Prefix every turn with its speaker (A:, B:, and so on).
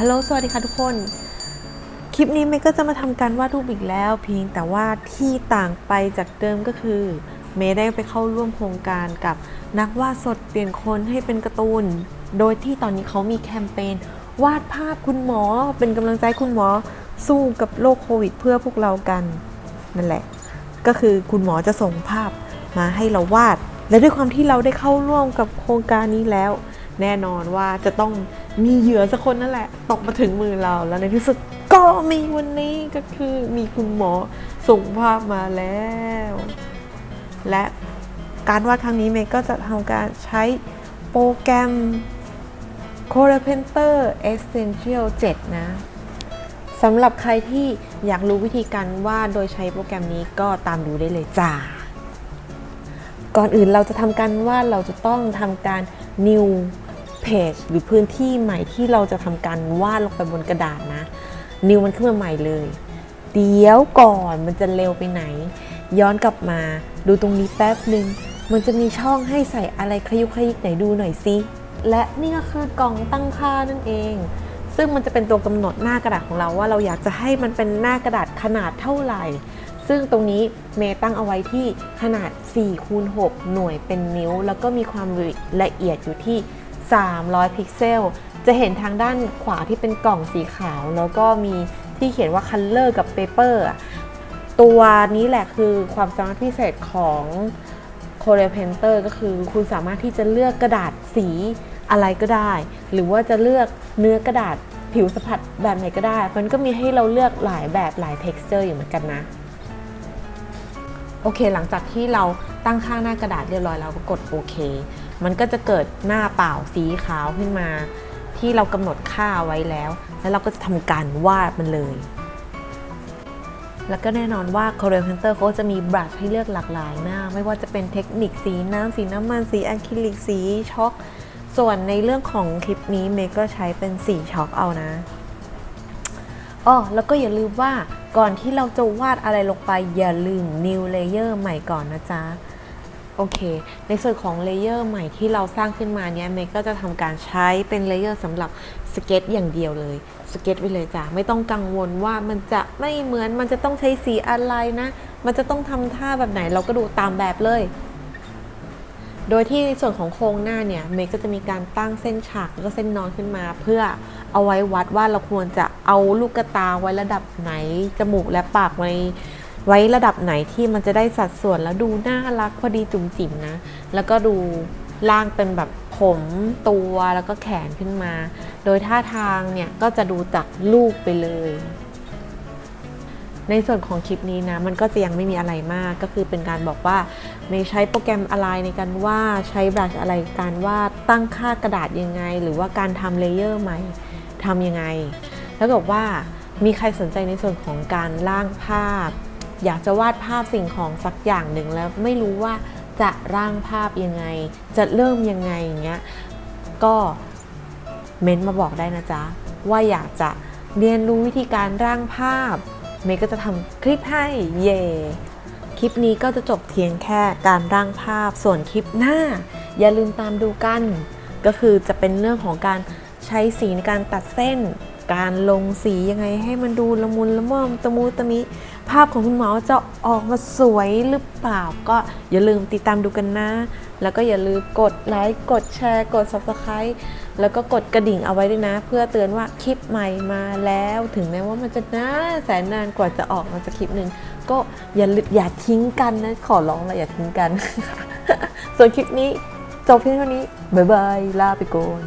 A: ฮัลโหลสวัสดีค่ะทุกคน คลิปนี้เมย์ก็จะมาทำการวาดรูปอีกแล้ว เพียงแต่ว่าที่ต่างไปจากเดิมก็คือเมย์ได้ไปเข้าร่วมโครงการกับนักวาดสดเปลี่ยนคนให้เป็นการ์ตูน โดยที่ตอนนี้เขามีแคมเปญวาดภาพคุณหมอเป็นกำลังใจคุณหมอสู้กับโรคโควิด เพื่อพวกเรากันนั่นแหละ ก็คือคุณหมอจะส่งภาพมาให้เราวาด และด้วยความที่เราได้เข้าร่วมกับโครงการนี้แล้ว แน่นอนว่าจะต้อง มีเหยื่อสักคนนั่นแหละ ตกมาถึงมือเราแล้วในที่สุดก็มีวันนี้ก็คือมีคุณหมอส่งภาพมาแล้ว และการวาดครั้งนี้เมย์ก็จะทำการใช้โปรแกรม c o r e Painter Essential 7 นะสำหรับใครที่อยากรู้วิธีการวาดโดยใช้โปรแกรมนี้ก็ตามดูได้เลยจ้า ก่อนอื่นเราจะทำการวาดเราจะต้องทำการ new page หรือพื้นที่ใหม่ที่เราจะทำการวาดลงไปบนกระดาษนะ new มันขึ้นมาใหม่เลย เดี๋ยวก่อนมันจะเร็วไปไหน ย้อนกลับมาดูตรงนี้แป๊บหนึ่งมันจะมีช่องให้ใส่อะไรขยุกขยิกไหนดูหน่อยสิและนี่ก็คือกล่องตั้งค่านั่นเอง ซึ่งมันจะเป็นตัวกำหนดหน้ากระดาษของเราว่าเราอยากจะให้มันเป็นหน้ากระดาษขนาดเท่าไหร่ ซึ่งตรงนี้เมย์ตั้งเอาไว้ที่ขนาด4คูณ6หน่วยเป็นนิ้ว แล้วก็มีความละเอียดอยู่ที่ 300 พิกเซล จะเห็นทางด้านขวาที่เป็นกล่องสีขาว แล้วก็มีที่เขียนว่า Color กับ Paper ตัวนี้แหละคือความสามารถพิเศษของ c o r e Painter ก็คือคุณสามารถที่จะเลือกกระดาษสีอะไรก็ได้ หรือว่าจะเลือกเนื้อกระดาษผิวสัมผัสแบบไหนก็ได้ มันก็มีให้เราเลือกหลายแบบหลาย texture อยู่เหมือนกันนะ โอเค หลังจากที่เราตั้งค่าหน้ากระดาษเรียบร้อยแล้วก็กดโอเค มันก็จะเกิดหน้าเปล่าสีขาวขึ้นมา ที่เรากำหนดค่าไว้แล้ว แล้วเราก็จะทำการวาดมันเลย แล้วก็แน่นอนว่า Corel Painter เขาจะมีบรัชให้เลือกหลากหลายมาก ไม่ว่าจะเป็นเทคนิคสีน้ำสีน้ำมันสีอะคริลิกสีช็อกส่วนในเรื่องของคลิปนี้เมย์ก็ใช้เป็นสีช็อกเอานะอ๋อแล้วก็อย่าลืมว่าก่อนที่เราจะวาดอะไรลงไปอย่าลืม new layer ใหม่ก่อนนะจ๊ะ โอเค ในส่วนของเลเยอร์ใหม่ที่เราสร้างขึ้นมาเนี่ยเมย์ก็จะทำการใช้เป็นเลเยอร์สำหรับสเก็ตอย่างเดียวเลย สเก็ตไปเลยจ้ะ ไม่ต้องกังวลว่ามันจะไม่เหมือน มันจะต้องใช้สีอะไรนะ มันจะต้องทำท่าแบบไหน เราก็ดูตามแบบเลย โดยที่ในส่วนของโครงหน้าเนี่ย เมย์ก็จะมีการตั้งเส้นฉากแล้วก็เส้นนอนขึ้นมา เพื่อเอาไว้วัดว่าเราควรจะเอาลูกกระตาไว้ระดับไหน จมูกและปากไว้ ไว้ระดับไหนที่มันจะได้สัดส่วนแล้วดูน่ารักพอดีจุ๋มจิ๋มนะ แล้วก็ดูล่างเป็นแบบผมตัวแล้วก็แขนขึ้นมา โดยท่าทางเนี่ยก็จะดูจากรูปไปเลย ในส่วนของคลิปนี้นะ มันก็จะยังไม่มีอะไรมากก็คือเป็นการบอกว่าไม่ใช้โปรแกรมอะไรในการวาดใช้บรัชอะไรการวาดตั้งค่ากระดาษยังไง หรือว่าการทำเลเยอร์ใหม่ทำยังไง แล้วก็ว่ามีใครสนใจในส่วนของการร่างภาพ อยากจะวาดภาพสิ่งของสักอย่างหนึ่งแล้วไม่รู้ว่าจะร่างภาพยังไง จะเริ่มยังไงอย่างเงี้ยก็เม้นต์มาบอกได้นะจ๊ะ ว่าอยากจะเรียนรู้วิธีการร่างภาพ เมย์ก็จะทำคลิปให้เย่คลิปนี้ก็จะจบเพียงแค่การร่างภาพส่วนคลิปหน้า อย่าลืมตามดูกัน ก็คือจะเป็นเรื่องของการใช้สีในการตัดเส้น การลงสียังไงให้มันดูละมุนละม่อมตะมูตะมิ ภาพของคุณหมอจะออกมาสวยหรือเปล่า ก็อย่าลืมติดตามดูกันนะ แล้วก็อย่าลืมกดไลค์กดแชร์ กด subscribe แล้วก็กดกระดิ่งเอาไว้ด้วยนะ เพื่อเตือนว่าคลิปใหม่มาแล้วถึงแม้ว่ามันจะนานแสนนานกว่าจะออกมาสักคลิปหนึ่งก็อย่าลือย่าทิ้งกันนะ ขอร้องเลยอย่าทิ้งกัน ส่วนคลิปนี้จบเพียงเท่านี้บ๊ายบายลาไปก่อน